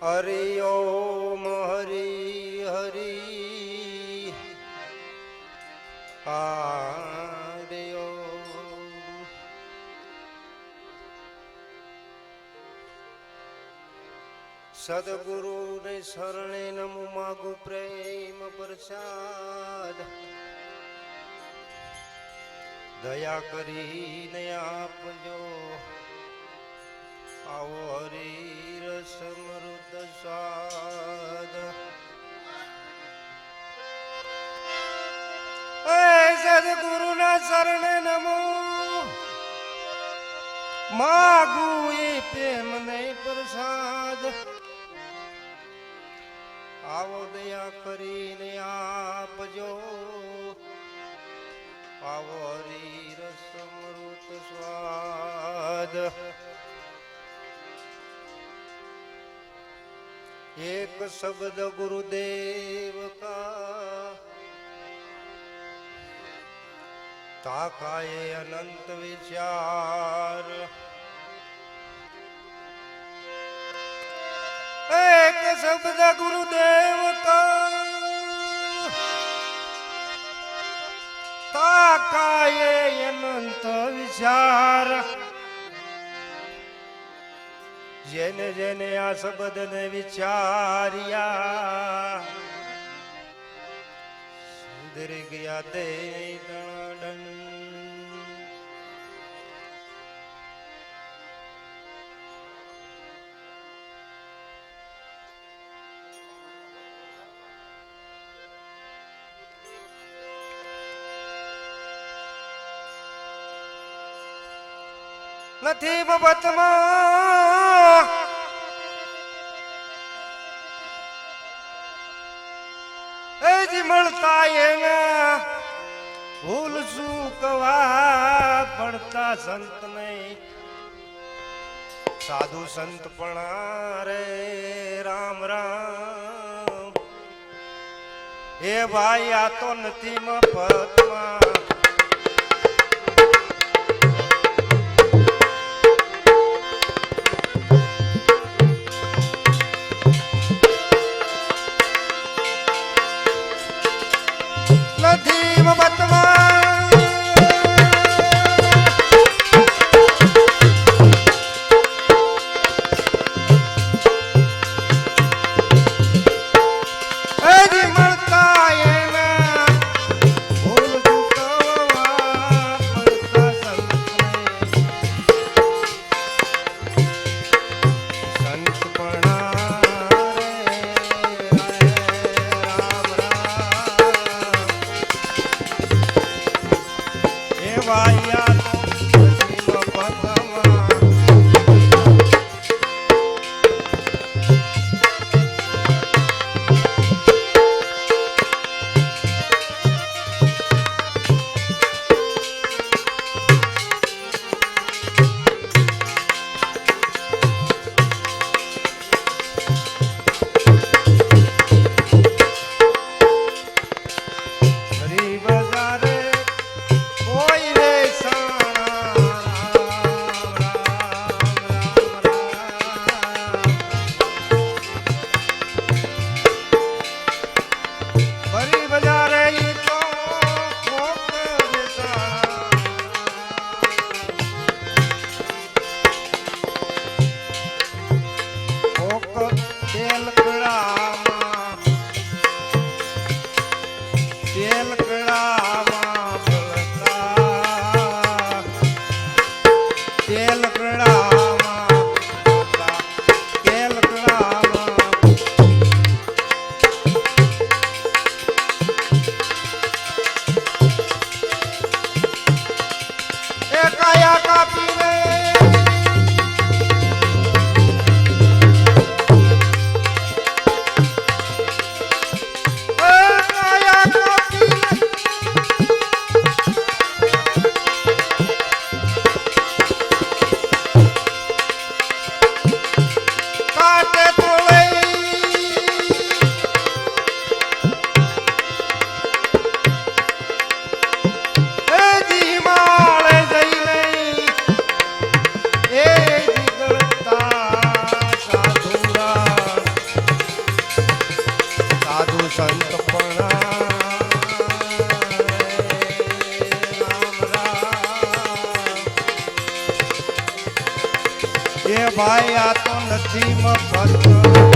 હરિ ઓમ હરિ હરિ હરિ સદગુરુને શરણે નમો માગુ પ્રેમ પ્રસાદ દયા કરીને આપજો આવો હરી મૃત સ્વાદ એ સદગુરુના શરણે નમો માગુ એ પ્રેમ ને પ્રસાદ આવો દયા કરીને આપજો આવો હરી રસ સ્વાદ એક શબ્દ ગુરુદેવ કા. તાકાએ અનંત વિચાર. એક શબ્દ ગુરુદેવ કા. તાકાએ અનંત વિચાર. જેને જેને આ શબ્દને વિચાર્યા સુધરી ગયા તે નથી બબતમાં. એ જ મળતા એના. ભૂલ શું કવા પડતા સંત નહીં. સાધુ સંત પણ રે, રામ રામ. એ ભાઈ આ તો નથી મફતમાં. Fátima, Fátima.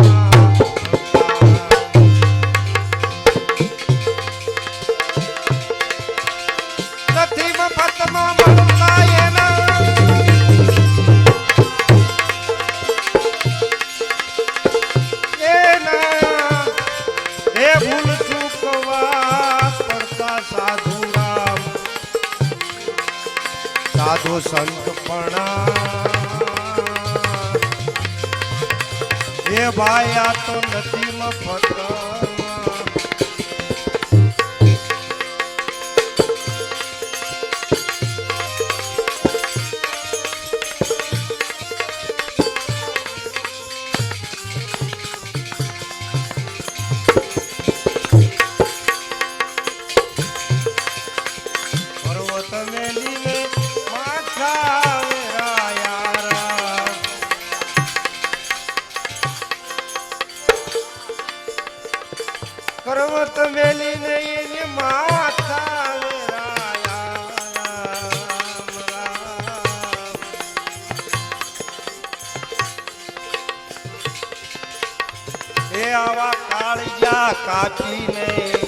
આવા કાળજા કાપીને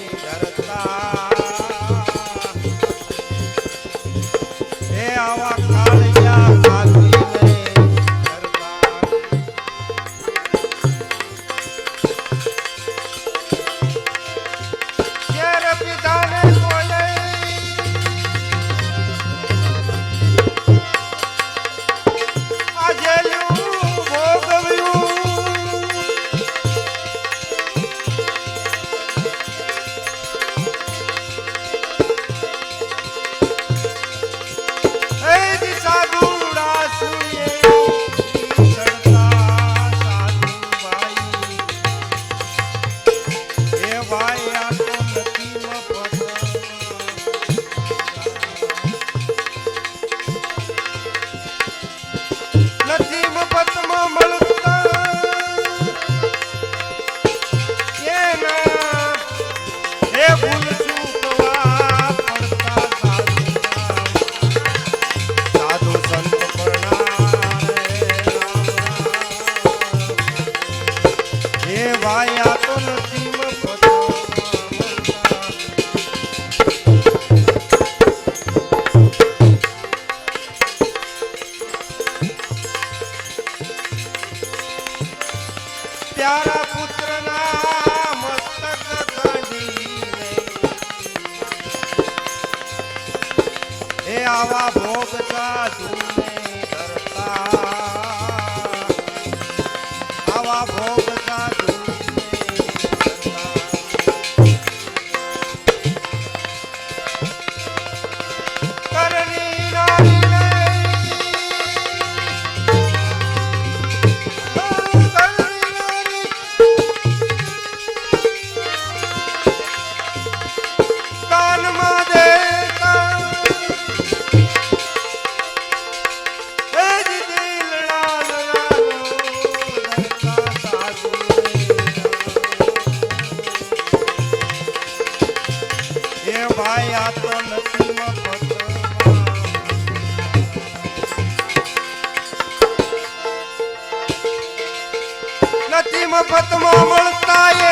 નથી મફતમાં મળતા એ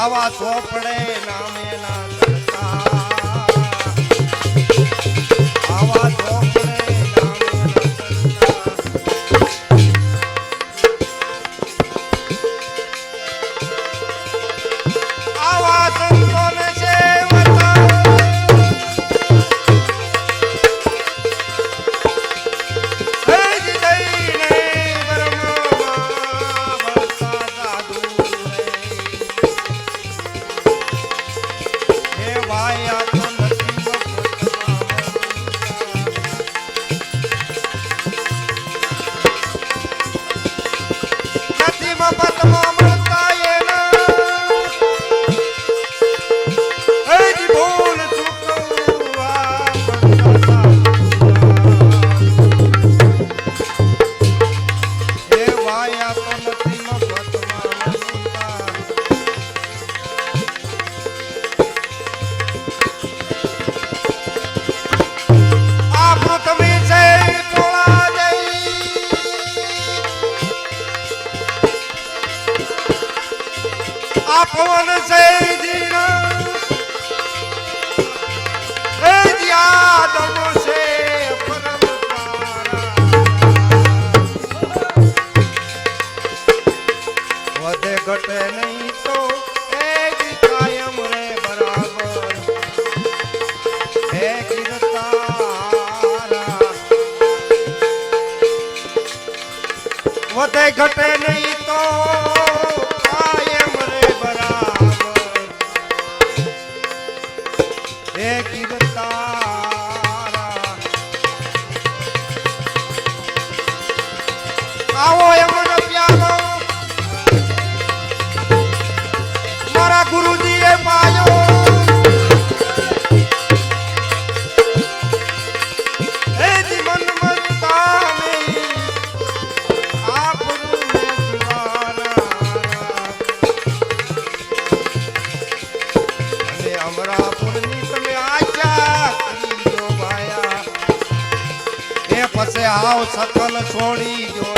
આવા સોપડે નામેના પવન ઘટે નહીં તો એ કાયમ બરાબર. હે વધે ઘટે નહીં ભાવ સકલ છોડી જો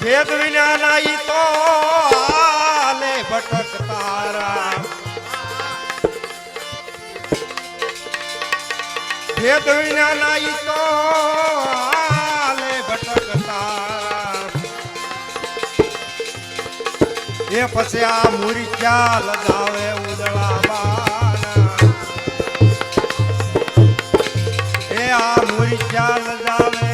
ભેદ વિના નાઈ વેદના નાઈ તો આલે ભટકતા. એ પછી આ મુરિક્યા લગાવે ઉદળા બાના એ આ મુરિક્યા લગાવે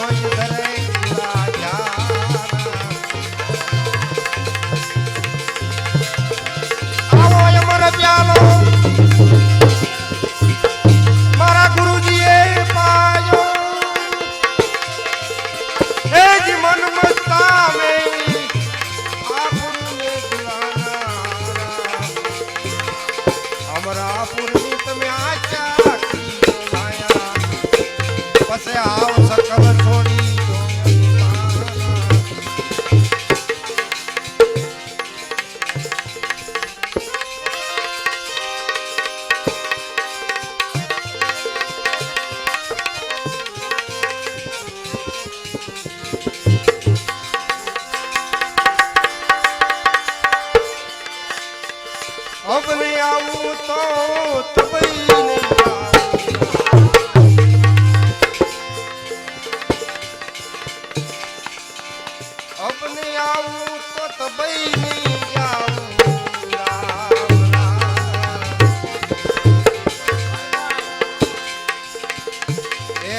ಧರ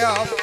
up.